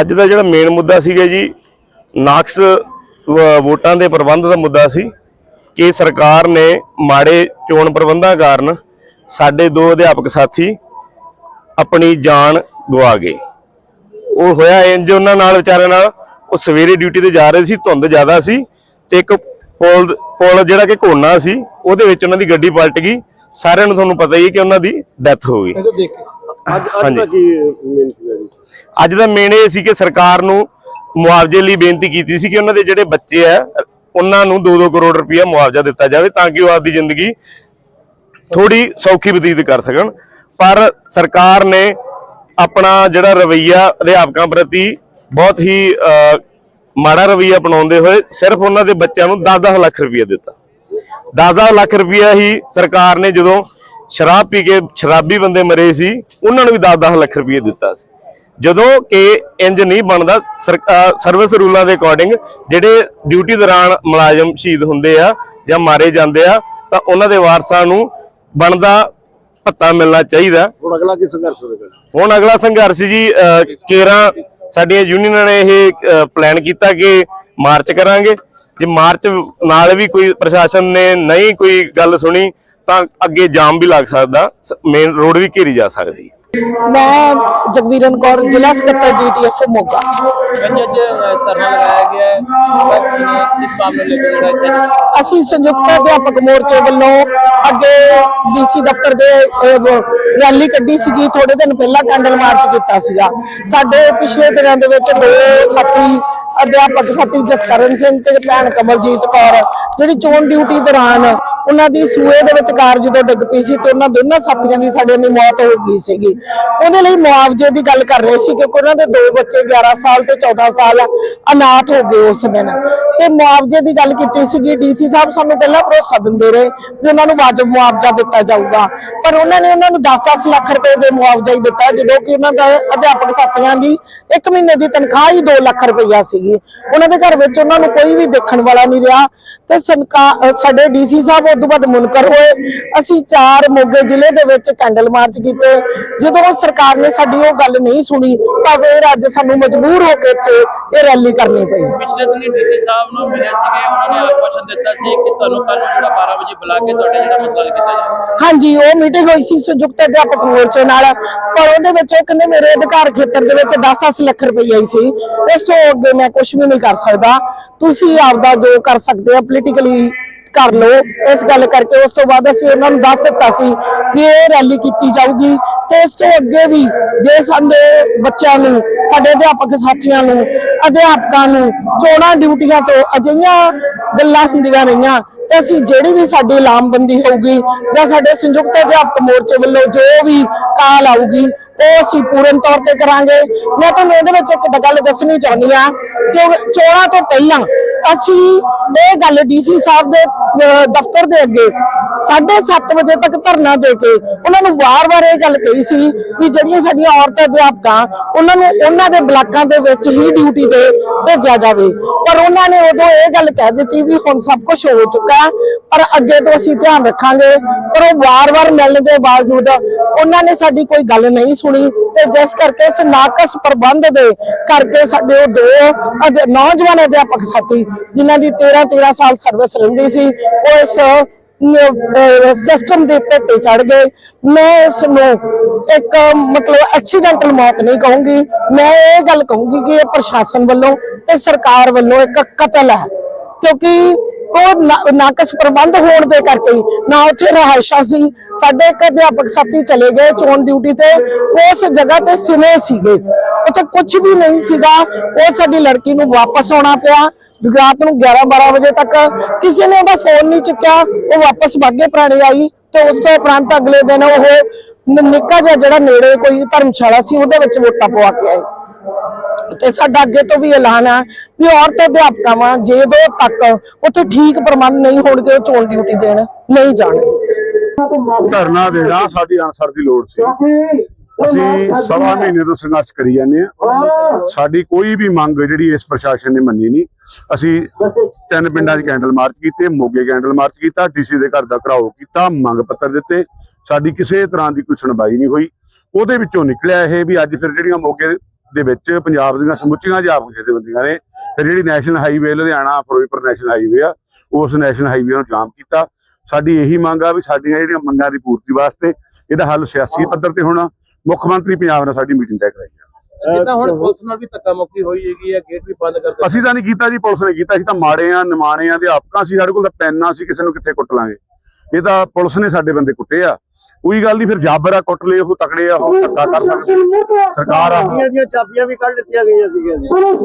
ਅੱਜ ਦਾ ਜਿਹੜਾ ਮੇਨ ਮੁੱਦਾ ਸੀਗਾ ਜੀ ਨਾਕਸ ਵੋਟਾਂ ਦੇ ਪ੍ਰਬੰਧ ਦਾ ਮੁੱਦਾ ਸੀ ਕਿ ਸਰਕਾਰ ਨੇ ਮਾੜੇ ਚੋਣ ਪ੍ਰਬੰਧਾਂ ਕਾਰਨ ਸਾਡੇ ਦੋ ਅਧਿਆਪਕ ਸਾਥੀ ਆਪਣੀ ਜਾਨ ਗਵਾ ਗਏ। ਉਹ ਹੋਇਆ ਇੰਜ ਉਹਨਾਂ ਨਾਲ ਵਿਚਾਰਿਆਂ ਨਾਲ ਉਹ ਸਵੇਰੇ ਡਿਊਟੀ ਤੇ ਜਾ ਰਹੇ ਸੀ ਧੁੰਦ ਜ਼ਿਆਦਾ ਸੀ ਤੇ ਇੱਕ ਪੁਲ ਪੁਲ ਜਿਹੜਾ ਕਿ ਘੋਨਾ ਸੀ ਉਹਦੇ ਵਿੱਚ ਉਹਨਾਂ ਦੀ ਗੱਡੀ ਪਲਟ ਗਈ। ਸਾਰਿਆਂ ਨੂੰ ਤੁਹਾਨੂੰ ਪਤਾ ਹੀ ਹੈ ਕਿ ਉਹਨਾਂ ਦੀ ਡੈਥ ਹੋ ਗਈ। ਅੱਜ ਅੱਜ ਹਾਂਜੀ। ਦਾ ਕੀ ਅੱਜ ਦਾ ਮੇਨ ਇਹ ਸੀ ਕਿ ਸਰਕਾਰ ਨੂੰ ਮੁਆਵਜ਼ੇ ਲਈ ਬੇਨਤੀ ਕੀਤੀ ਸੀ ਕਿ ਉਹਨਾਂ ਦੇ ਜਿਹੜੇ ਬੱਚੇ ਆ ਉਹਨਾਂ ਨੂੰ 2-2 ਕਰੋੜ ਰੁਪਇਆ ਮੁਆਵਜ਼ਾ ਦਿੱਤਾ ਜਾਵੇ ਤਾਂ ਕਿ ਉਹ ਆਪਦੀ ਜ਼ਿੰਦਗੀ ਥੋੜੀ ਸੌਖੀ ਬਤੀਤ ਕਰ ਸਕਣ। ਪਰ ਸਰਕਾਰ ਨੇ ਆਪਣਾ ਜਿਹੜਾ ਰਵਈਆ ਅਧਿਆਪਕਾਂ ਪ੍ਰਤੀ ਬਹੁਤ ਹੀ ਅਹ, ਮਾੜਾ ਰਵਈਆ ਅਪਣਾਉਂਦੇ ਹੋਏ ਸਿਰਫ ਉਹਨਾਂ ਦੇ ਬੱਚਿਆਂ ਨੂੰ 10-10 ਲੱਖ ਰੁਪਇਆ ਦਿੱਤਾ। 10 ਲੱਖ ਰੁਪਇਆ ਹੀ ਸਰਕਾਰ ਨੇ ਜਦੋਂ ਸ਼ਰਾਬ ਪੀ ਕੇ ਸ਼ਰਾਬੀ ਬੰਦੇ ਮਰੇ ਸੀ ਉਹਨਾਂ ਨੂੰ ਵੀ 10-10 ਲੱਖ ਰੁਪਇਆ ਦਿੱਤਾ ਸੀ। ਜਦੋਂ ਕਿ ਇੰਜ ਨਹੀਂ ਬਣਦਾ ਸਰਵਿਸ ਰੂਲਾਂ ਦੇ ਅਕੋਰਡਿੰਗ ਜਿਹੜੇ ਡਿਊਟੀ ਦੌਰਾਨ ਮੁਲਾਜ਼ਮ ਸ਼ਹੀਦ ਹੁੰਦੇ ਆ ਜਾਂ ਮਾਰੇ ਜਾਂਦੇ ਆ ਤਾਂ ਉਹਨਾਂ ਦੇ ਵਾਰਸਾਂ ਨੂੰ ਬਣਦਾ ਭੱਤਾ ਮਿਲਣਾ ਚਾਹੀਦਾ। ਹੁਣ ਅਗਲਾ ਕੀ ਸੰਘਰਸ਼ ਹੋਵੇਗਾ? ਹੁਣ ਅਗਲਾ ਸੰਘਰਸ਼ ਜੀ ਕੇਰਾਂ ਸਾਡੀਆਂ ਯੂਨੀਅਨਾਂ ਨੇ ਇਹ ਪਲਾਨ ਕੀਤਾ ਕਿ ਮਾਰਚ ਕਰਾਂਗੇ। ਜੇ ਮਾਰਚ ਨਾਲ ਵੀ ਕੋਈ ਪ੍ਰਸ਼ਾਸਨ ਨੇ ਨਹੀਂ ਕੋਈ ਗੱਲ ਸੁਣੀ ਤਾਂ ਅੱਗੇ ਜਾਮ ਵੀ ਲੱਗ ਸਕਦਾ ਮੇਨ ਰੋਡ ਵੀ ਘੇਰੀ ਜਾ ਸਕਦੀ ਹੈ। ਮੈਂ ਜਗਵੀਰਨ ਕੌਰ ਜ਼ਿਲ੍ਹਾ ਸਕੱਤਰ ਡੀਟੀਐਫ ਮੋਗਾ। ਅੱਜ ਧਰਨਾ ਲਗਾਇਆ ਗਿਆ ਹੈ। ਇਸ ਨੂੰ ਲੈ ਕੇ ਜਿਹੜਾ ਅਸੀਂ ਸੰਯੁਕਤ ਅਧਿਆਪਕ ਮੋਰਚੇ ਵੱਲੋਂ ਅੱਗੇ ਡੀਸੀ ਦਫ਼ਤਰ ਦੇ ਰੈਲੀ ਕੱਢੀ ਸੀਗੀ। ਥੋੜੇ ਦਿਨ ਪਹਿਲਾਂ ਕੈਂਡਲ ਮਾਰਚ ਕੀਤਾ ਸੀਗਾ। ਸਾਡੇ ਪਿਛਲੇ ਦਿਨਾਂ ਦੇ ਵਿੱਚ ਦੋ ਸਾਥੀ ਅਧਿਆਪਕ ਸਾਥੀ ਜਸਕਰਨ ਸਿੰਘ ਤੇ ਭੈਣ ਕਮਲਜੀਤ ਕੌਰ ਜਿਹੜੀ ਚੋਣ ਡਿਊਟੀ ਦੌਰਾਨ ਉਹਨਾਂ ਦੀ ਸੂਏ ਦੇ ਵਿੱਚ ਕਾਰ ਜਦੋਂ ਡਿੱਗ ਪਈ ਸੀ ਤੇ ਉਹਨਾਂ ਦੋਨਾਂ ਸਾਥੀਆਂ ਦੀ ਸਾਡੇ ਦੀ ਮੌਤ ਹੋ ਗਈ ਸੀਗੀ। ਉਹਦੇ ਲਈ ਮੁਆਵਜ਼ੇ ਦੀ ਗੱਲ ਕਰ ਰਹੇ ਸੀ ਕਿਉਂਕਿ ਉਹਨਾਂ ਦੇ ਦੋ ਬੱਚੇ 11 ਸਾਲ ਤੇ 14 ਸਾਲ ਅਨਾਥ ਹੋ ਗਏ ਉਸ ਦਿਨ। ਤੇ ਮੁਆਵਜ਼ੇ ਦੀ ਗੱਲ ਕੀਤੀ ਸੀਗੀ ਡੀਸੀ ਸਾਹਿਬ ਸਾਨੂੰ ਪਹਿਲਾਂ ਭਰੋਸਾ ਦਿੰਦੇ ਰਹੇ ਵੀ ਉਹਨਾਂ ਨੂੰ ਵਾਜਬ ਮੁਆਵਜ਼ਾ ਦਿੱਤਾ ਜਾਊਗਾ। ਪਰ ਉਹਨਾਂ ਨੇ ਉਹਨਾਂ ਨੂੰ 10-10 ਲੱਖ ਰੁਪਏ ਦੇ ਮੁਆਵਜ਼ਾ ਹੀ ਦਿੱਤਾ, ਜਦੋਂ ਕਿ ਉਹਨਾਂ ਦਾ ਅਧਿਆਪਕ ਸਾਥੀਆਂ ਦੀ ਇੱਕ ਮਹੀਨੇ ਦੀ ਤਨਖਾਹ ਹੀ 2 ਲੱਖ ਰੁਪਈਆ ਸੀਗੀ। ਉਹਨਾਂ ਦੇ ਘਰ ਵਿੱਚ ਉਹਨਾਂ ਨੂੰ ਕੋਈ ਵੀ ਦੇਖਣ ਵਾਲਾ ਨਹੀਂ ਰਿਹਾ। ਤੇ ਸੰਕਾ ਅਹ ਸਾਡੇ ਡੀਸੀ ਸਾਹਿਬ ਉਦੋਂ ਬਾਅਦ ਮੁਨਕਰ ਹੋਏ। ਅਸੀਂ ਚਾਰ ਮੋਗੇ ਜ਼ਿਲ੍ਹੇ ਦੇ ਵਿੱਚ ਕੈਂਡਲ ਮਾਰਚ ਕੀਤੇ। ਜਦੋਂ ਸਰਕਾਰ ਨੇ ਸਾਡੀ ਉਹ ਗੱਲ ਨਹੀਂ ਸੁਣੀ ਤਾਂ ਫਿਰ ਅੱਜ ਸਾਨੂੰ ਮਜਬੂਰ ਹੋ ਕੇ ਇੱਥੇ ਇਹ ਰੈਲੀ ਕਰਨੀ ਪਈ। ਪਿਛਲੇ ਦਿਨੀ ਡੀਸੀ ਸਾਹਿਬ ਨੂੰ ਮਿਲੇ ਸੀਗੇ ਉਹਨਾਂ ਨੇ ਆਸ਼ਵਾਸਨ ਦਿੱਤਾ ਸੀ ਕਿ ਤੁਹਾਨੂੰ ਕੱਲ ਨੂੰ ਜਿਹੜਾ 12 ਵਜੇ ਬੁਲਾ ਕੇ ਤੁਹਾਡਾ ਜਿਹੜਾ ਮਸਲਾ ਹੱਲ ਕੀਤਾ ਜਾਏਗਾ। ਹਾਂਜੀ ਉਹ ਮੀਟਿੰਗ ਹੋਈ ਸੀ ਸੰਯੁਕਤ ਅਧਿਆਪਕ ਮੋਰਚੇ ਨਾਲ। ਪਰ ਉਹਦੇ ਵਿੱਚ ਉਹ ਕਹਿੰਦੇ ਮੇਰੇ ਅਧਿਕਾਰ ਖੇਤਰ ਦੇ ਵਿੱਚ 10-10 ਲੱਖ ਰੁਪਈਆ ਹੀ ਸੀ। ਇਸ ਤੋਂ ਅੱਗੇ ਮੈਂ ਕੁਝ ਵੀ ਨਹੀਂ ਕਰ ਸਕਦਾ। ਤੁਸੀਂ ਆਪਦਾ ਜੋ ਕਰ ਸਕਦੇ ਆ ਪੋਲੀਟੀਕਲੀ ਕਰ ਲਓ। ਇਸ ਗੱਲ ਕਰਕੇ ਉਸ ਤੋਂ ਬਾਅਦ ਅਸੀਂ ਉਹਨਾਂ ਨੂੰ ਦੱਸ ਦਿੱਤਾ ਸੀ ਵੀ ਇਹ ਰੈਲੀ ਕੀਤੀ ਜਾਊਗੀ ਤੇ ਇਸ ਤੋਂ ਅੱਗੇ ਵੀ ਜੇ ਸਾਡੇ ਬੱਚਿਆਂ ਨੂੰ, ਸਾਡੇ ਅਧਿਆਪਕ ਸਾਥੀਆਂ ਨੂੰ, ਅਧਿਆਪਕਾਂ ਨੂੰ ਚੋਣਾਂ ਡਿਊਟੀਆਂ ਤੋਂ ਅਜਿਹੀਆਂ ਗੱਲਾਂ ਹੁੰਦੀਆਂ ਰਹੀਆਂ ਤੇ ਅਸੀਂ ਜਿਹੜੀ ਵੀ ਸਾਡੀ ਲਾਮਬੰਦੀ ਹੋਊਗੀ ਜਾਂ ਸਾਡੇ ਸੰਯੁਕਤ ਅਧਿਆਪਕ ਮੋਰਚੇ ਵੱਲੋਂ ਜੋ ਵੀ ਕਾਲ ਆਊਗੀ, ਉਹ ਅਸੀਂ ਪੂਰਨ ਤੌਰ ਤੇ ਕਰਾਂਗੇ। ਮੈਂ ਤੁਹਾਨੂੰ ਇਹਦੇ ਵਿੱਚ ਇੱਕ ਗੱਲ ਦੱਸਣੀ ਚਾਹੁੰਦੀ ਆ ਕਿ ਚੋਣਾਂ ਤੋਂ ਪਹਿਲਾਂ ਅਸੀਂ ਇਹ ਗੱਲ ਡੀਸੀ ਸਾਹਿਬ ਦੇ ਦਫ਼ਤਰ ਦੇ ਅੱਗੇ 7:30 ਵਜੇ ਤੱਕ ਧਰਨਾ ਦੇ ਕੇ ਉਹਨਾਂ ਨੂੰ ਵਾਰ-ਵਾਰ ਇਹ ਗੱਲ ਕਹੀ ਸੀ ਵੀ ਜਿਹੜੀਆਂ ਸਾਡੀਆਂ ਔਰਤ, ਅਧਿਆਪਕਾਂ, ਉਹਨਾਂ ਨੂੰ ਉਹਨਾਂ ਦੇ ਬਲਾਕਾਂ ਦੇ ਵਿੱਚ ਹੀ ਡਿਊਟੀ ਤੇ ਭੇਜਿਆ ਜਾਵੇ। ਪਰ ਉਹਨਾਂ ਨੇ ਉਦੋਂ ਇਹ ਗੱਲ ਕਹਿ ਦਿੱਤੀ ਵੀ ਹੁਣ ਸਭ ਕੁਝ ਹੋ ਚੁੱਕਾ ਪਰ ਅੱਗੇ ਤੋਂ ਅਸੀਂ ਧਿਆਨ ਰੱਖਾਂਗੇ। ਪਰ ਉਹ ਵਾਰ-ਵਾਰ ਮਿਲਣ ਦੇ ਬਾਵਜੂਦ ਉਹਨਾਂ ਨੇ ਸਾਡੀ ਕੋਈ ਗੱਲ ਨਹੀਂ ਸੁਣੀ ਤੇ ਜਿਸ ਕਰਕੇ ਇਸ ਨਾਕਸ ਪ੍ਰਬੰਧ ਦੇ ਕਰਕੇ ਸਾਡੇ ਉਹ ਦੋ ਅਧਿ- ਨੌਜਵਾਨ ਅਧਿਆਪਕ ਸਾਥੀ, ਜਿਨ੍ਹਾਂ ਦੀ 13-13 ਸਾਲ ਸਰਵਿਸ ਰਹਿੰਦੀ ਸੀ ਉਹ ਇਸ ਸਿਸਟਮ ਦੇ ਪੇਟੇ ਚੜ ਗਏ। ਮੈਂ ਇਸ ਨੂੰ ਇੱਕ, ਮਤਲਬ ਐਕਸੀਡੈਂਟਲ ਮੌਤ ਨਹੀਂ ਕਹੂੰਗੀ। ਮੈਂ ਇਹ ਗੱਲ ਕਹੂੰਗੀ ਕਿ ਇਹ ਪ੍ਰਸ਼ਾਸਨ ਵੱਲੋਂ ਤੇ ਸਰਕਾਰ ਵੱਲੋਂ ਇੱਕ ਕਤਲ ਹੈ। ਕਿਉਂਕਿ ਉਹ ਨਾ- ਨਾਕਸ ਪ੍ਰਬੰਧ ਹੋਣ ਦੇ ਕਰਕੇ ਨਾ ਉੱਥੇ ਰਹਾਇਸ਼ਾਂ ਸੀ। ਸਾਡੇ ਇੱਕ ਅਧਿਆਪਕ ਸਾਥੀ ਚਲੇ ਗਏ ਚੋਣ ਡਿਊਟੀ ਤੇ। ਉਸ ਜਗ੍ਹਾ ਤੇ ਸਿਵੇਂ ਸੀਗੇ। ਉੱਥੇ ਕੁਝ ਵੀ ਨਹੀਂ ਸੀਗਾ। ਉਹ ਸਾਡੀ ਲੜਕੀ ਨੂੰ ਵਾਪਸ ਆਉਣਾ ਪਿਆ। ਰਾਤ ਨੂੰ 11 12 ਵਜੇ ਤੱਕ ਕਿਸੇ ਨੇ ਉਹਦਾ ਫੋਨ ਨਹੀਂ ਚੁੱਕਿਆ। ਉਹ ਵਾਪਸ ਬਾਗੇ ਪੁਰਾਣੇ ਆਈ ਤੇ ਉਸ ਤੋਂ ਉਪਰੰਤ ਅਗਲੇ ਦਿਨ ਉਹ ਨਿੱਕਾ ਜਿਹਾ ਜਿਹੜਾ ਨੇੜੇ ਕੋਈ ਧਰਮਸ਼ਾਲਾ ਸੀ, ਉਹਦੇ ਵਿੱਚ ਵੋਟਾਂ ਪਵਾ ਕੇ ਆਏ। ਤੇ ਸਾਡਾ ਅੱਗੇ ਤੋਂ ਵੀ ਐਲਾਨ ਹੈ ਵੀ ਔਰਤ ਅਧਿਆਪਕਾਂ ਵਾਂ ਜਦੋਂ ਤੱਕ ਉੱਥੇ ਠੀਕ ਪ੍ਰਬੰਧ ਨਹੀਂ ਹੋਣਗੇ ਉਹ ਚੋਣ ਡਿਊਟੀ ਦੇਣ ਨਹੀਂ ਜਾਣਗੇ। ਧਰਨਾ ਦੇਣਾ ਸਾਡੀ ਅਨਸਰ ਦੀ ਲੋੜ ਸੀ। ਅਸੀਂ ਸਵਾ ਮਹੀਨੇ ਤੋਂ ਸੰਘਰਸ਼ ਕਰੀ ਜਾਂਦੇ ਆ ਸਾਡੀ ਕੋਈ ਵੀ ਮੰਗ ਜਿਹੜੀ ਇਸ ਪ੍ਰਸ਼ਾਸਨ ਨੇ ਮੰਨੀ ਨਹੀਂ। ਅਸੀਂ ਤਿੰਨ ਪਿੰਡਾਂ 'ਚ ਕੈਂਡਲ ਮਾਰਚ ਕੀਤੇ ਮੋਗੇ ਕੈਂਡਲ ਮਾਰਚ ਕੀਤਾ ਡੀਸੀ ਦੇ ਘਰ ਦਾ ਘਰਾਓ ਕੀਤਾ ਮੰਗ ਪੱਤਰ ਦਿੱਤੇ। ਸਾਡੀ ਕਿਸੇ ਤਰ੍ਹਾਂ ਦੀ ਕੋਈ ਸੁਣਵਾਈ ਨਹੀਂ ਹੋਈ। ਉਹਦੇ ਵਿੱਚੋਂ ਨਿਕਲਿਆ ਇਹ ਵੀ ਅੱਜ ਫਿਰ ਜਿਹੜੀਆਂ ਮੋਗੇ ਦੇ ਵਿੱਚ ਪੰਜਾਬ ਦੀਆਂ ਸਮੁੱਚੀਆਂ ਅਧਿਆਪਕ ਜਥੇਬੰਦੀਆਂ ਨੇ ਫਿਰ ਜਿਹੜੀ national highway Ludhiana Firozpur national highway ਆ ਉਸ ਨੈਸ਼ਨਲ ਹਾਈਵੇ ਨੂੰ ਜਾਮ ਕੀਤਾ। ਸਾਡੀ ਇਹੀ ਮੰਗ ਆ ਵੀ ਸਾਡੀਆਂ ਜਿਹੜੀਆਂ ਮੰਗਾਂ ਦੀ ਪੂਰਤੀ ਵਾਸਤੇ ਇਹਦਾ ਹੱਲ ਸਿਆਸੀ ਪੱਧਰ ਤੇ ਹੋਣਾ। ਮੁੱਖ ਮੰਤਰੀ ਪੰਜਾਬ ਨਾਲ ਸਾਡੀ ਮੀਟਿੰਗ ਤੈਅ ਕਰਾਈ ਆ। ਜਿੱਦਾਂ ਹੁਣ ਪੁਲਿਸ ਨਾਲ ਵੀ ਧੱਕਾ ਮੁੱਕੀ ਹੋਈ ਹੈਗੀ ਆ ਗੇਟ ਵੀ ਬੰਦ ਕਰ ਦਿੱਤਾ। ਅਸੀਂ ਤਾਂ ਨਹੀਂ ਕੀਤਾ ਜੀ ਪੁਲਿਸ ਨੇ ਕੀਤਾ। ਅਸੀਂ ਤਾਂ ਮਾੜੇ ਆ ਨਿਮਾਣੇ ਆ ਅਧਿਆਪਕਾਂ ਸੀ ਸਾਡੇ ਕੋਲ ਤਾਂ ਪੈਨਾਂ ਸੀ ਕਿਸੇ ਨੂੰ ਕਿੱਥੇ ਕੁੱਟ ਲਾਂਗੇ। ਇਹ ਤਾਂ ਪੁਲਿਸ ਨੇ ਸਾਡੇ ਬੰਦੇ ਕੁੱਟੇ ਆ। ਕੋਈ ਗੱਲ ਨਹੀਂ ਫਿਰ ਜਾਬਰ ਆ ਕੁੱਟ ਲਏ ਉਹ ਤਕੜੇ ਆ ਉਹ ਧੱਕਾ ਕਰ ਸਕਦੇ ਸਰਕਾਰ ਆ। ਗੱਡੀਆਂ ਦੀਆਂ ਚਾਬੀਆਂ ਵੀ ਕੱਢ ਦਿੱਤੀਆਂ ਗਈਆਂ ਸੀਗੀਆਂ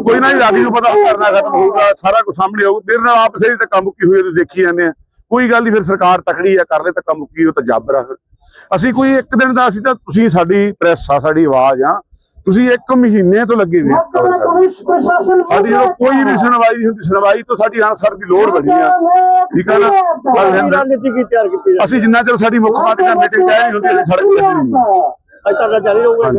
ਕੋਈ ਨਾ ਜੀ ਰਾਤੀ ਨੂੰ ਪਤਾ ਕਰਨਾ ਖਤਮ ਹੋਊਗਾ ਸਾਰਾ ਕੁਝ ਸਾਹਮਣੇ ਆਊ। ਤੇਰੇ ਨਾਲ ਆਪ ਸਹੀ ਧੱਕਾ ਮੁੱਕੀ ਹੋਈ ਹੈ ਤੇ ਦੇਖੀ ਜਾਂਦੇ ਆ। ਕੋਈ ਗੱਲ ਨਹੀਂ ਫਿਰ ਸਰਕਾਰ ਤਕੜੀ ਆ ਕਰ ਲੈ ਧੱਕਾ ਮੁੱਕੀ ਉਹ ਤਾਂ ਜਾਬਰ ਆ ਫਿਰ। ਅਸੀਂ ਕੋਈ ਇੱਕ ਦਿਨ ਦਾ ਅਸੀਂ ਤਾਂ ਤੁਸੀਂ ਸਾਡੀ ਪ੍ਰੈਸ ਆ ਸਾਡੀ ਆਵਾਜ਼ ਆ। ਤੁਸੀਂ ਇੱਕ ਮਹੀਨੇ ਤੋਂ ਲੱਗੇ ਹੋਏ। ਸਾਡੀ ਜਦੋਂ ਕੋਈ ਵੀ ਸੁਣਵਾਈ ਨਹੀਂ ਹੁੰਦੀ ਸੁਣਵਾਈ ਤੋਂ ਸਾਡੀ ਅਨਸਰ ਦੀ ਲੋੜ ਬਣੀ ਆ। ਠੀਕ ਆ ਨਾ? ਗੱਲ ਕੀ ਹੈ ਨਾ। ਰਣਨੀਤੀ ਕੀ ਤਿਆਰ ਕੀਤੀ ਜਾ ਅਸੀਂ ਜਿੰਨਾ ਚਿਰ ਸਾਡੀ ਮੁੱਖ ਮੰਤਰੀ ਨਾਲ ਮੀਟਿੰਗ ਤੈਅ ਨਹੀਂ ਹੁੰਦੀ ਅਸੀਂ ਸੜਕ ਤੇ ਨਹੀਂ ਅੱਜ ਤੁਹਾਡਾ ਜਾਰੀ ਰਹੂਗਾ।